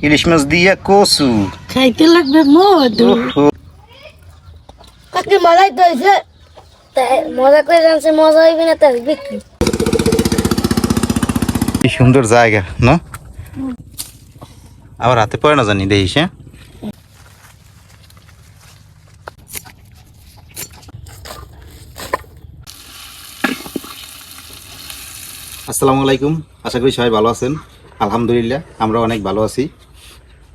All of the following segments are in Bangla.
ইলিশ মাছ দিয়া কচু খাইতে লাগবে মধু আজকে মজাই তো হয়েছে মজা করে জানছে মজা হইবে না তাই বিক্রি কি সুন্দর জায়গা না আবার হাতে পড়ে না জানি দেখিস হ্যাঁ আসসালামু আলাইকুম আশা করি সবাই ভালো আছেন আলহামদুলিল্লাহ আমরা অনেক ভালো আছি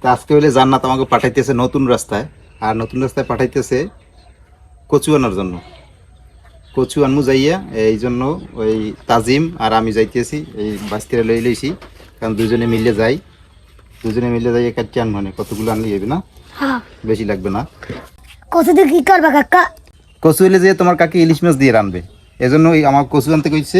তা আজকে হলে জান্নাত আমাকে পাঠাইতেছে নতুন রাস্তায় আর নতুন রাস্তায় পাঠাইতেছে কচু আনার জন্য। কচু আনমু যাইয়া এই জন্য ওই তাজিম আর আমি যাইতেছি এই বাস্তিরা লই লইছি কারণ দুজনে মিলে যাই। দুজনে মিলে যাই কাটতে আনব না কতগুলো আনলে যাবে না? হ্যাঁ। বেশি লাগবে না। দিয়ে কি করবা কাকা? কচু এলে যে তোমার কাকে ইলিশ মাছ দিয়ে রানবে। এজন্য ওই আমার কচু আনতে কইছে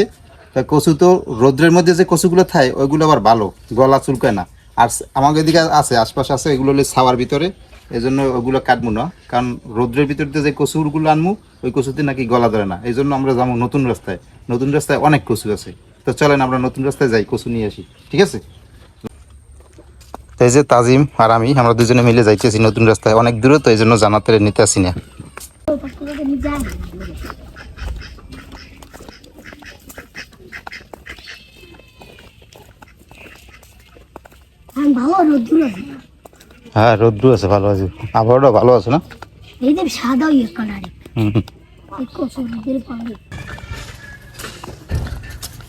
তা কচু তো রোদ্রের মধ্যে যে কচুগুলো থাকে ওইগুলো আবার ভালো গলা চুলকায় না। আর আমাদের এদিকে আছে, আশপাশে আছে, এগুলো হলে ছাওয়ার ভিতরে। এই জন্য ওগুলো কাটবো না, কারণ রোদ্রের ভিতরে যে কচুগুলো আনব, ওই কচুতে নাকি গলা ধরে না। এই জন্য আমরা যাব নতুন রাস্তায়। নতুন রাস্তায় অনেক কচু আছে। তো চলেন আমরা নতুন রাস্তায় যাই, কচু নিয়ে আসি। ঠিক আছে? এই যে তাজিম আর আমি, আমরা দুজনে মিলে যাইতেছি নতুন রাস্তায়। অনেক দূরে তো এই জন্য জানাতে নিতে আসি না আমি ভালো রোদ্দুর আছে হ্যাঁ রোদ্রু আছে ভালো আছে। আবহাওয়াটা ভালো আছে না? এই সাদা ইয়ে কালারে। রোদ্দুর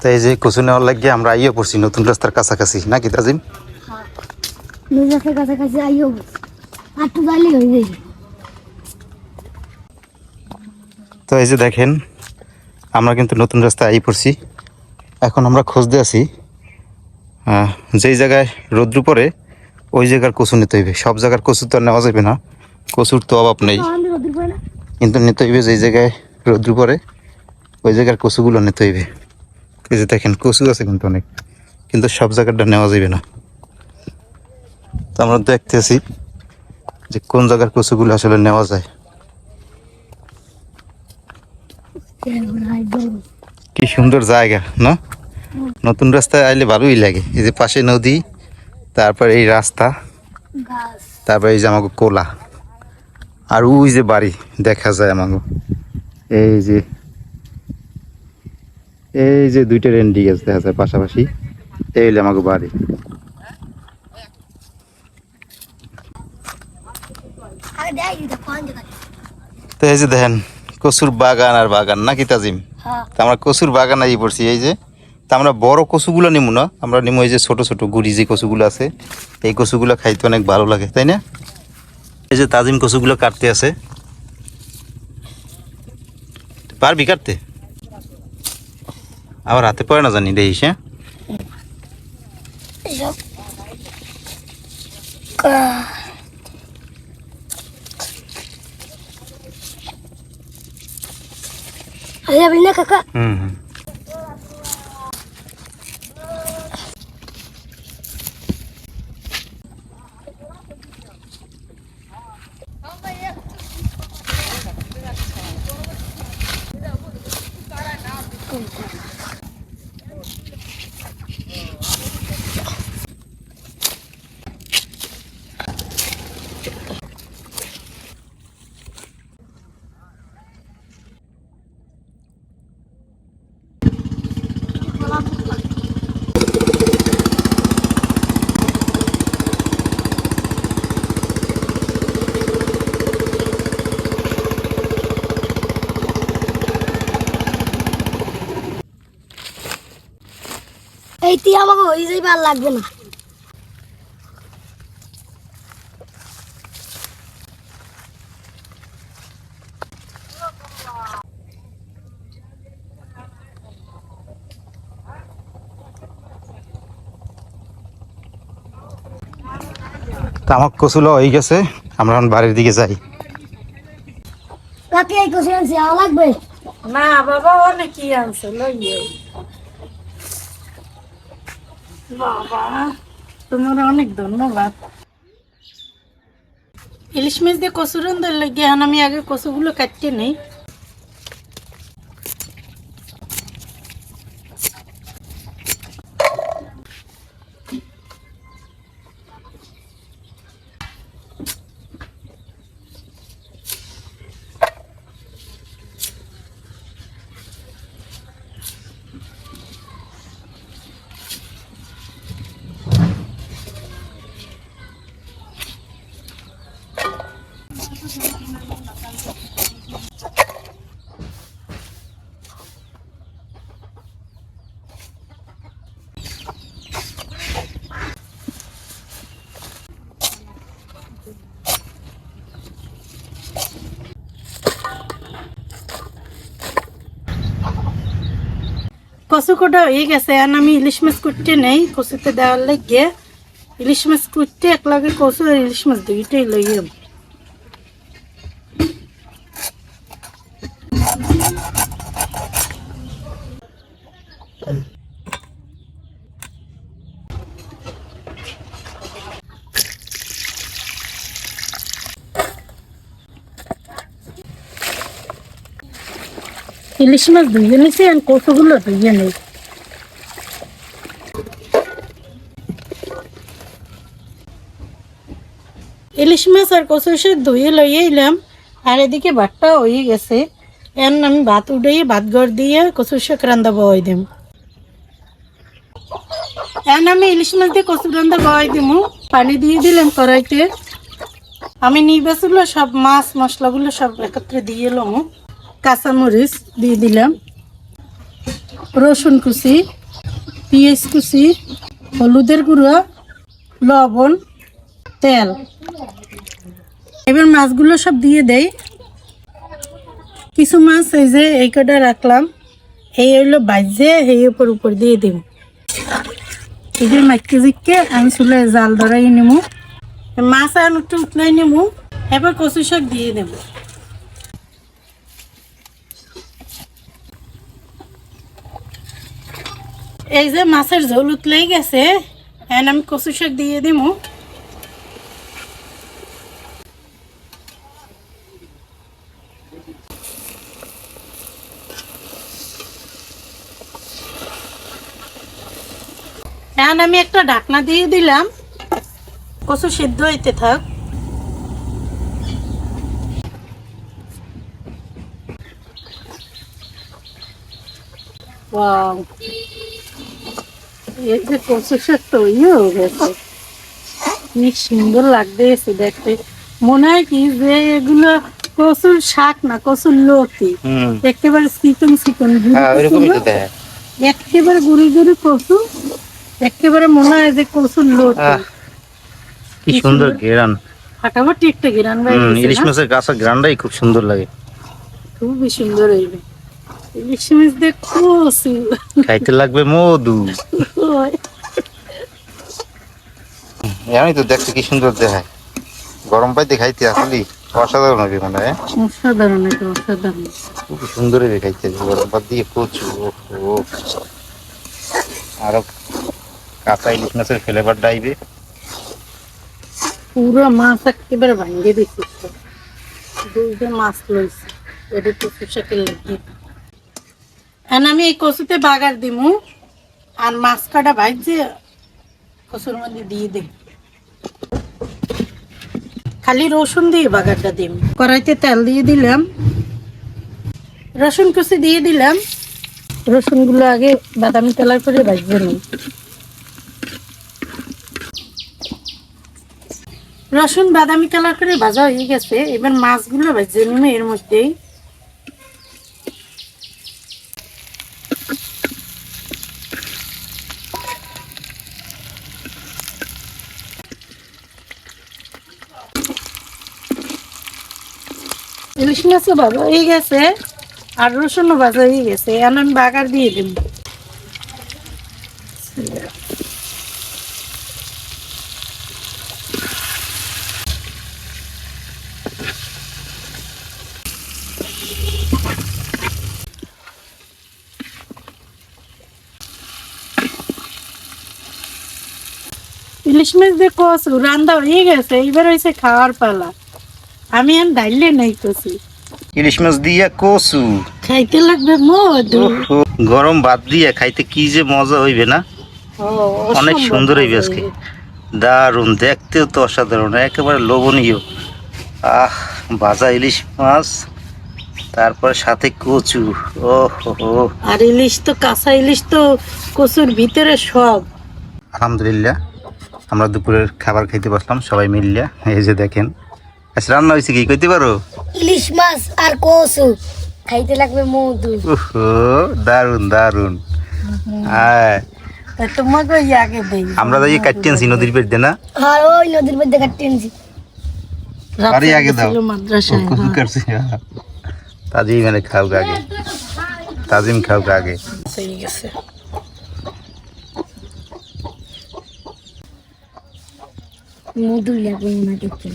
তো এই যে কচু নেওয়ার লাগিয়ে আমরা আইয়ে পড়ছি নতুন রাস্তার কাছাকাছি। নাকি তাজিম? কাছাকাছি আর তো হয়ে যাবে। তো এই যে দেখেন আমরা কিন্তু নতুন রাস্তায় আই পড়ছি। এখন আমরা খুঁজতে আছি যেই জায়গায় রোদ্রু পরে ওই জায়গার কচু নিতে হইবে। সব জায়গার কচু তো আর নেওয়া যাবে না। কচুর তো অভাব নেই। কিন্তু নিতে হইবে যেই জায়গায় রোদ্রু পরে ওই জায়গার কচুগুলো নিতে হইবে। এই যে দেখেন কচু আছে কিন্তু অনেক। কিন্তু সব জায়গাটা নেওয়া যাবে না। তো আমরা দেখতেছি যে কোন জায়গার কচুগুলো আসলে নেওয়া যায়। কি সুন্দর জায়গা না? নতুন রাস্তায় আইলে ভালোই লাগে। এই যে পাশে নদী তারপর এই রাস্তা তারপর এই যে আমাকে কোলা। আর ওই যে বাড়ি দেখা যায় আমাকে এই যে এই যে দুইটা রেন্ডি গাছ দেখা যায় পাশাপাশি। এই হলো আমাকে বাড়ি। তো এই যে দেখেন কচুর বাগান আর বাগান নাকি তাজিম? হ্যাঁ। তা আমরা কচুর বাগান আই পড়ছি এই যে। আমরা বড় কচুগুলো নিমু না আমরা নিমু এই যে ছোট ছোট গুড়ি যে কচুগুলো আছে এই কচুগুলো খাইতে অনেক ভালো লাগে তাই না? এই যে তাজিম কচুগুলো কাটতে আছে। পারবি কাটতে? আবার হাতে পড়ে না জানি দেখিস হ্যাঁ? কাকা। হুম হুম। এই তুই আমাকে হয়ে যাইবে আর লাগবে না। তা আমার কচুলো হয়ে গেছে আমরা এখন বাড়ির দিকে যাই। কাকে এই কষে আনছি লাগবে? না বাবা অনেকই আনছে লইয়ে। বাবা, তোমার অনেক ধন্যবাদ। ইলিশ মাছ দিয়ে কচু রান্ধার লাগে আমি আগে কচুগুলো কাটতে নেই। কচু কোটা হয়ে গেছে আর আমি ইলিশ মাছ করতে নেই, কচুতে দেওয়ার লাগে ইলিশ মাছ করতে এক লাগে কচু আর ইলিশ মাছ দুইটাই লইয়ে ইলিশ মাছ ধুয়ে নিছি আর কচুগুলো ধুয়ে নেই। ইলিশ মাছ আর কচু শাক ধুয়ে লইয়ে এলাম, আর এদিকে ভাতটা হয়ে গেছে। এখন আমি ভাত উঠাইয়ে, ভাত ঘর দিয়ে কচু শাক রান্দা বয় দিম। এখন আমি ইলিশ মাছ দিয়ে কচু রান্দা বয় দিম। পানি দিয়ে দিলাম কড়াইতে। আমি নির্বাচনগুলো সব মাছ মশলাগুলো সব একত্রে দিয়ে এলাম কাঁচামরিচ দিয়ে দিলাম। রসুন কুচি, পেঁয়াজ কুচি, হলুদের গুঁড়ো, লবণ, তেল। এবার মাছগুলো সব দিয়ে দেই। কিছু মাছ এই যে এই কটা রাখলাম। এই হইল বাজে এই উপর উপর দিয়ে দিব। এই যে মাইকে জিকে, আমি চুলে জাল ধরাই নিমু। মাছ আর একটু উঠলাই নিমু। এবার কচু শাক দিয়ে দেবো। এই যে মাছের ঝোল উতলেই গেছে, এখন আমি কচু শাক দিয়ে দিমু। এখন আমি একটা ঢাকনা দিয়ে দিলাম, কচু সিদ্ধ হইতে থাক। ওয়াও। এই কচু শাক তৈরি হয়ে গেছে। কি সুন্দর লাগতেছে দেখতে। মনে হয় কি যে এগুলো কচুর শাক না কচুর লতি। একেবারে চিকন চিকন গুঁড়ি হ্যাঁ একেবারে গুড়ি গুড়ি কচু একেবারে মনে হয় যে কচুর লতি। কি সুন্দর ঘেরান। ফাটাফাটি একটা গিরান হুম ইলিশ মাছের গাছের খুব সুন্দর লাগে। খুবই সুন্দর হইবে। ইলিশ মাছ দিয়ে কচু। খাইতে লাগবে মধু। ওই। আমি তো দেখতে কি সুন্দর দেখায়। গরম পাইতে খাইতে আসলি অসাধারণ হবে মনে হয় অসাধারণ এটা অসাধারণ। খুব সুন্দর হবে খাইতে গরম পাত দিয়ে ও আরও কাঁচা ইলিশ মাছের ফ্লেভার ডাইবে। পুরো মাছ একেবারে ভাঙ্গে দিছিস দুইটা মাছ লইছি এটা কচু শাকের লাগে। এখন আমি এই কচুতে বাগার দিমু। আর মাছ কাটা ভাজছে কচুর মধ্যে দিয়ে দিই খালি রসুন দিয়ে বাগারটা দিম। কড়াইতে তেল দিয়ে দিলাম। রসুন কুচি দিয়ে দিলাম। রসুনগুলো আগে বাদামি তেলার করে ভাজবে নিই রসুন বাদামি কালার করে ভাজা হয়ে গেছে। এবার মাছগুলো ভেজে নেবে এর মধ্যেই। ইলিশ মাছও ভাজা হয়ে গেছে। আর রসুনও ভাজা হয়ে গেছে। এখন আমি বাগার দিয়ে দেব। ইলিশ মাছ দিয়ে কচু রান্না হয়ে গেছে। এবার হয়েছে খাওয়ার পালা। আমি আর ডাইলে নাই কচু। ইলিশ মাছ দিয়ে কচু? খাইতে লাগবে মধু গরম ভাত দিয়ে খাইতে কি যে মজা হইবে না? অনেক সুন্দর হইবে আজকে। দারুণ দেখতেও তো অসাধারণ একেবারে লোভনীয়। আহ ভাজা ইলিশ মাছ তারপরে সাথে কচু। ও হো। আর ইলিশ তো কাঁচা ইলিশ তো কচুর ভিতরে সব। আলহামদুলিল্লাহ আমরা দুপুরের খাবার খাইতে বসলাম সবাই মিললে। এই যে দেখেন আচ্ছা রান্না হয়েছে কি? কইতে পারো? ইলিশ মাছ আর কচু। খাইতে লাগবে মধু। ওহো দারুণ দারুণ হ্যাঁ তা তোমাকে আগে দেই। আমরা তো এই নদীর পেট না? আর ওই নদীর আরে আগে দাও। মাদ্রাসায় কচু হ্যাঁ। কাটছি তাজিম মানে খাও আগে। তাজিম খাও আগে। মধু লাগবে না দেখতে।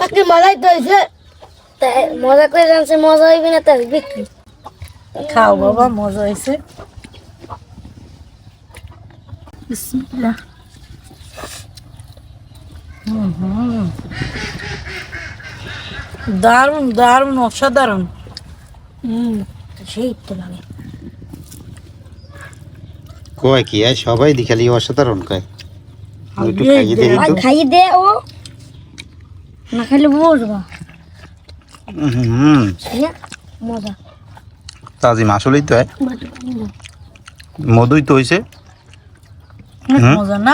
কাকি মজাই তো হয়েছে তাই মজা করে জানছে মজা হইবে না তাই বিক্রি খাও বাবা মজা হয়েছে বিসমিল্লাহ। দারুণ দারুণ অসাধারণ। হুম সেই তো লাগে। কয় কি সবাই দি খালি অসাধারণ কয়। একটু খাইয়ে দে ও। না হুম। হ্যাঁ মজা। তাজিম আসলেই তো মধুই তো হয়েছে মজা না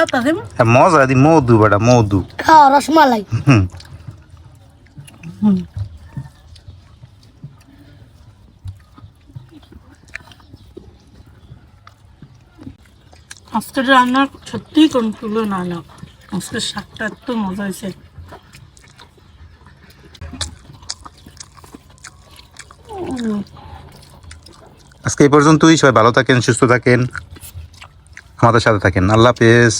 হ্যাঁ, মজা দি মধু বেটা মধু। রসমালাই। হুম। হুম। আজকের রান্না সত্যিই কোন না আজকের শাকটা এত মজা হয়েছে আজকে এই পর্যন্তই। সবাই ভালো থাকেন সুস্থ থাকেন আমাদের সাথে থাকেন। আল্লাহ হাফেজ।